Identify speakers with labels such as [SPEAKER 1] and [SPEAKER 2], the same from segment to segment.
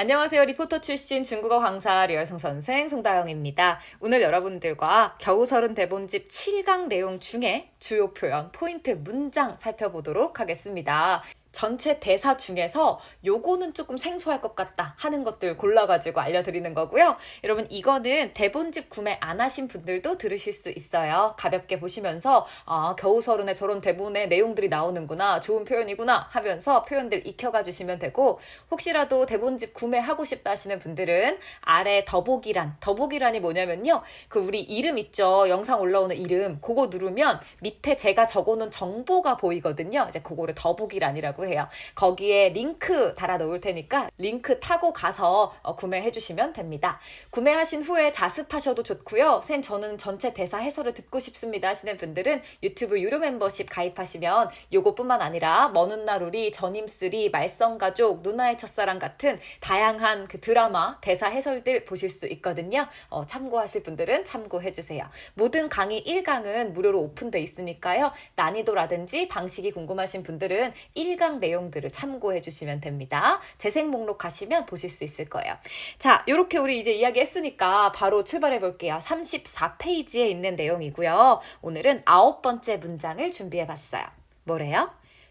[SPEAKER 1] 안녕하세요. 리포터 출신 중국어 강사 리얼성 선생 송다영입니다. 오늘 여러분들과 겨우설은 대본집 7강 내용 중에 주요 표현, 포인트 문장 살펴보도록 하겠습니다. 전체 대사 중에서 요거는 조금 생소할 것 같다 하는 것들 골라가지고 알려드리는 거고요. 여러분 이거는 대본집 구매 안 하신 분들도 들으실 수 있어요. 가볍게 보시면서 아 겨우서른에 저런 대본의 내용들이 나오는구나 좋은 표현이구나 하면서 표현들 익혀가 주시면 되고 혹시라도 대본집 구매하고 싶다 하시는 분들은 아래 더보기란 더보기란이 뭐냐면요. 그 우리 이름 있죠. 영상 올라오는 이름 그거 누르면 밑에 제가 적어놓은 정보가 보이거든요. 이제 그거를 더보기란이라고 해요. 거기에 링크 달아 놓을 테니까 링크 타고 가서 어, 구매해 주시면 됩니다. 구매하신 후에 자습하셔도 좋고요. 쌤 저는 전체 대사 해설을 듣고 싶습니다 하시는 분들은 유튜브 유료 멤버십 가입하시면 요것뿐만 아니라 먼 훗날 우리 전임쓰리 말썽가족 누나의 첫사랑 같은 다양한 그 드라마 대사 해설들 보실 수 있거든요. 어, 참고하실 분들은 참고해 주세요. 모든 강의 1강은 무료로 오픈돼 있으니까요. 난이도라든지 방식이 궁금하신 분들은 1강 내용들을 참고해 주시면 됩니다. 재생 목록 가시면 보실 수 있을 거예요. 자, 이렇게 우리 이제 이야기 했으니까 바로 출발해 볼게요. 34페이지에 있는 내용이고요. 오늘은 아홉 번째 문장을 준비해 봤어요. 뭐래요?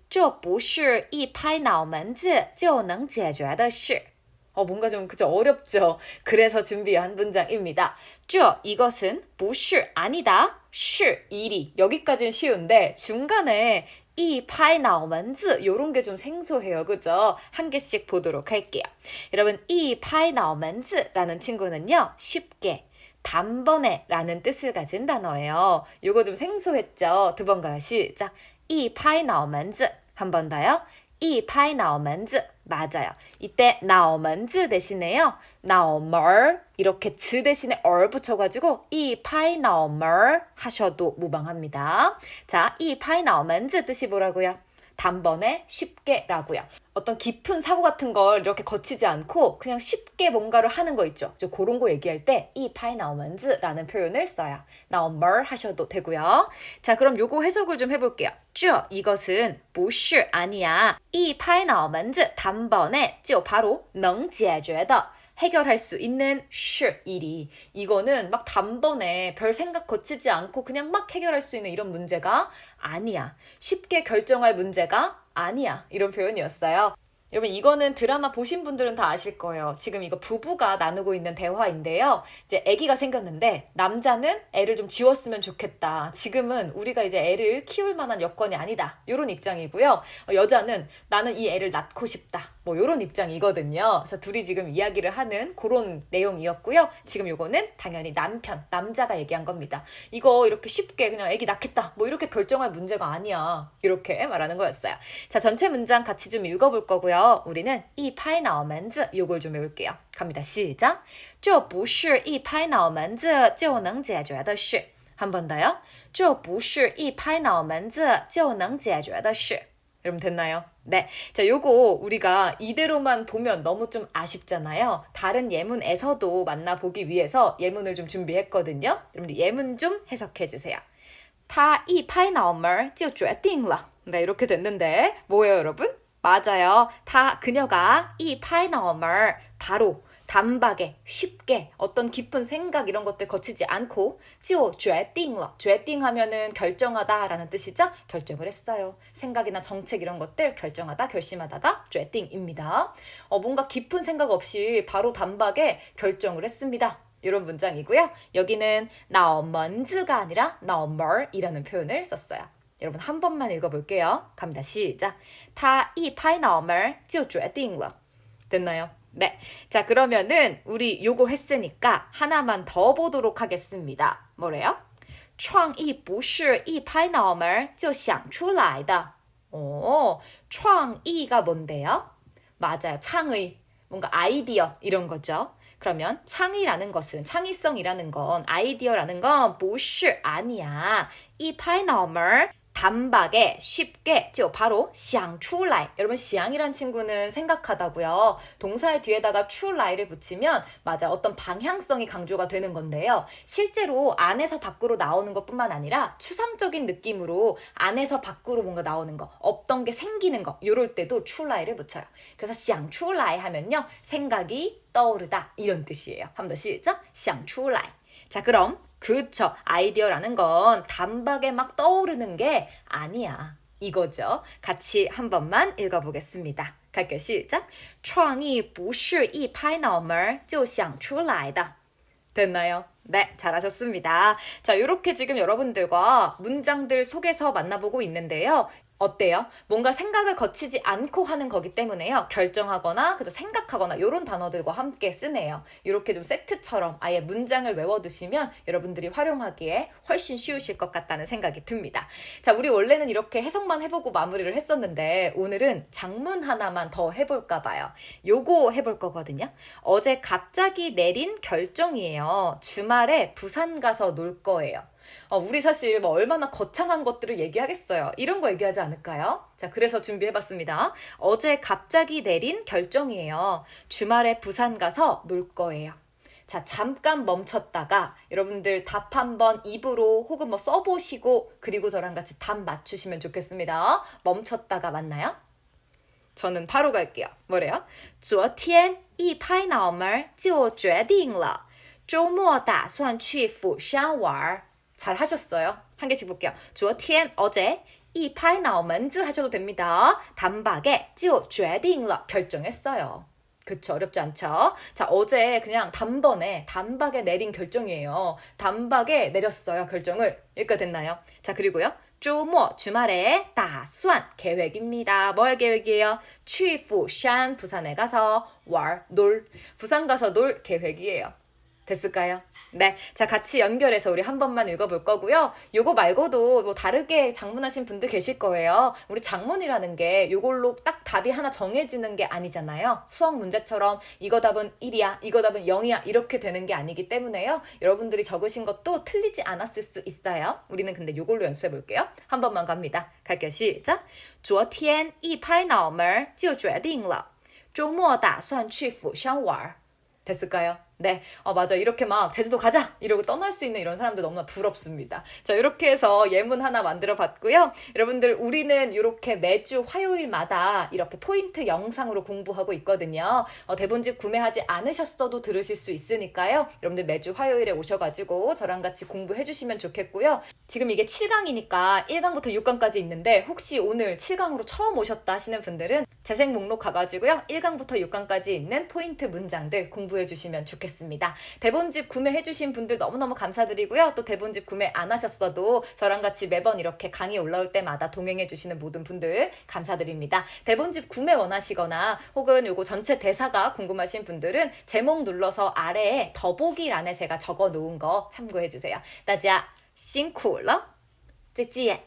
[SPEAKER 1] 这不是一拍脑门子就能解决的事. 어, 뭔가 좀 그저 어렵죠. 그래서 준비한 문장입니다. 这 이것은 不是 아니다. 是 일이 여기까지는 쉬운데 중간에 이 파이 나오면즈 요런 게 좀 생소해요. 그죠? 한 개씩 보도록 할게요. 여러분 이 파이 나오면즈라는 친구는요. 쉽게 단번에 라는 뜻을 가진 단어예요. 요거 좀 생소했죠? 두 번 가요. 시작. 이 파이 나오면즈 한 번 더요. 이 파이 나오면즈 맞아요. 이때 나오면즈 대신에요. 나오멀 이렇게 즈 대신에 얼 붙여가지고 이 파이 나오멀 하셔도 무방합니다. 자, 이 파이 나오면즈 뜻이 뭐라고요? 단번에 쉽게라고요. 어떤 깊은 사고 같은 걸 이렇게 거치지 않고 그냥 쉽게 뭔가를 하는 거 있죠. 저 그런 거 얘기할 때 이 파이 나오면즈라는 표현을 써요. 나오멀 하셔도 되고요. 자, 그럼 요거 해석을 좀 해볼게요. 这 이것은 不是 아니야. 이 파이 나오면즈 단번에 就 바로 能解决的 해결할 수 있는 시 일이 이거는 막 단번에 별 생각 거치지 않고 그냥 막 해결할 수 있는 이런 문제가 아니야. 쉽게 결정할 문제가 아니야. 이런 표현이었어요. 여러분 이거는 드라마 보신 분들은 다 아실 거예요. 지금 이거 부부가 나누고 있는 대화인데요. 이제 아기가 생겼는데 남자는 애를 좀 지웠으면 좋겠다. 지금은 우리가 이제 애를 키울 만한 여건이 아니다. 이런 입장이고요. 어, 여자는 나는 이 애를 낳고 싶다. 뭐 이런 입장이거든요. 그래서 둘이 지금 이야기를 하는 그런 내용이었고요. 지금 요거는 당연히 남편, 남자가 얘기한 겁니다. 이거 이렇게 쉽게 그냥 애기 낳겠다. 뭐 이렇게 결정할 문제가 아니야. 이렇게 말하는 거였어요. 자, 전체 문장 같이 좀 읽어 볼 거고요. 우리는 이 파이 나오면즈 요걸 좀 외울게요. 갑니다. 시작. 这不是一拍脑门子就能解决的事. 한 번 더요. 这不是一拍脑门子就能解决的事. 여러분 됐나요? 네. 자, 요거 우리가 이대로만 보면 너무 좀 아쉽잖아요. 다른 예문에서도 만나보기 위해서 예문을 좀 준비했거든요. 여러분들 예문 좀 해석해 주세요. 他一拍脑门就决定了. 네, 이렇게 됐는데 뭐예요, 여러분? 맞아요. 다 그녀가 이 파이너멀 바로 단박에 쉽게 어떤 깊은 생각 이런 것들 거치지 않고 지오 쥐띵러 쥐띵 하면은 결정하다라는 뜻이죠. 결정을 했어요. 생각이나 정책 이런 것들 결정하다 결심하다가 쥐띵입니다. 어, 뭔가 깊은 생각 없이 바로 단박에 결정을 했습니다. 이런 문장이고요. 여기는 나 엄먼즈가 아니라 나 엄멀이라는 표현을 썼어요. 여러분 한 번만 읽어볼게요. 갑니다. 시작. 他一拍脑门就决定了. 됐나요? 네. 자, 그러면은 우리 요거 했으니까 하나만 더 보도록 하겠습니다. 뭐래요? 创意不是一拍脑门就想出来的. 오, 创意가 뭔데요? 맞아요. 창의. 뭔가 아이디어 이런 거죠. 그러면 창의라는 것은 창의성이라는 건 아이디어라는 건 不是 아니야. 이 파이너멀 단박에 쉽게 저 바로 想出来 여러분 想이란 친구는 생각하다고요. 동사의 뒤에다가 出来를 붙이면 맞아 어떤 방향성이 강조가 되는 건데요. 실제로 안에서 밖으로 나오는 것뿐만 아니라 추상적인 느낌으로 안에서 밖으로 뭔가 나오는 거 없던 게 생기는 거 요럴 때도 出来를 붙여요. 그래서 想出来 하면요. 생각이 떠오르다 이런 뜻이에요. 한 번 더 시작. 想出来 자, 그럼 그쵸. 아이디어라는 건 단박에 막 떠오르는 게 아니야. 이거죠. 같이 한 번만 읽어보겠습니다. 갈게요. 시작. 创意不是一拍脑门儿就想出来的. 됐나요? 네, 잘하셨습니다. 자, 이렇게 지금 여러분들과 문장들 속에서 만나보고 있는데요. 어때요? 뭔가 생각을 거치지 않고 하는 거기 때문에요. 결정하거나, 그죠? 생각하거나, 이런 단어들과 함께 쓰네요. 이렇게 좀 세트처럼 아예 문장을 외워두시면 여러분들이 활용하기에 훨씬 쉬우실 것 같다는 생각이 듭니다. 자, 우리 원래는 이렇게 해석만 해보고 마무리를 했었는데, 오늘은 장문 하나만 더 해볼까 봐요. 요거 해볼 거거든요. 어제 갑자기 내린 결정이에요. 주말에 부산 가서 놀 거예요. 어, 우리 사실 뭐 얼마나 거창한 것들을 얘기하겠어요. 이런 거 얘기하지 않을까요? 자, 그래서 준비해봤습니다. 어제 갑자기 내린 결정이에요. 주말에 부산 가서 놀 거예요. 자, 잠깐 멈췄다가 여러분들 답 한번 입으로 혹은 뭐 써보시고 그리고 저랑 같이 답 맞추시면 좋겠습니다. 멈췄다가 맞나요? 저는 바로 갈게요. 뭐래요? 昨天一拍脑门儿就决定了，周末打算去釜山玩儿。 잘 하셨어요. 한 개씩 볼게요. 주어 티엔 어제 이파이 나오먼즈 하셔도 됩니다. 단박에 지오 죄딩러 결정했어요. 그쵸 어렵지 않죠? 자 어제 그냥 단번에 단박에 내린 결정이에요. 단박에 내렸어요 결정을 여기까지 됐나요? 자 그리고요. 주모 주말에 다수한 계획입니다. 뭘 계획이에요? 취부샨 부산에 가서 왈 놀 부산 가서 놀 계획이에요. 됐을까요? 네. 자, 같이 연결해서 우리 한 번만 읽어볼 거고요. 요거 말고도 뭐 다르게 장문하신 분들 계실 거예요. 우리 장문이라는 게 요걸로 딱 답이 하나 정해지는 게 아니잖아요. 수학 문제처럼 이거 답은 1이야, 이거 답은 0이야, 이렇게 되는 게 아니기 때문에요. 여러분들이 적으신 것도 틀리지 않았을 수 있어요. 우리는 근데 요걸로 연습해 볼게요. 한 번만 갑니다. 갈게요. 시작. 昨天一拍脑门儿就决定了，周末打算去釜山玩儿。 됐을까요? 네. 어, 맞아. 이렇게 막 제주도 가자! 이러고 떠날 수 있는 이런 사람들 너무나 부럽습니다. 자, 이렇게 해서 예문 하나 만들어 봤고요. 여러분들, 우리는 이렇게 매주 화요일마다 이렇게 포인트 영상으로 공부하고 있거든요. 어, 대본집 구매하지 않으셨어도 들으실 수 있으니까요. 여러분들 매주 화요일에 오셔가지고 저랑 같이 공부해 주시면 좋겠고요. 지금 이게 7강이니까 1강부터 6강까지 있는데 혹시 오늘 7강으로 처음 오셨다 하시는 분들은 재생 목록 가가지고요. 1강부터 6강까지 있는 포인트 문장들 공부해 주시면 좋겠습니다. 대본집 구매해 주신 분들 너무너무 감사드리고요. 또 대본집 구매 안 하셨어도 저랑 같이 매번 이렇게 강의 올라올 때마다 동행해 주시는 모든 분들 감사드립니다. 대본집 구매 원하시거나 혹은 요거 전체 대사가 궁금하신 분들은 제목 눌러서 아래에 더보기란에 제가 적어 놓은 거 참고해 주세요. 大家辛苦了，再见。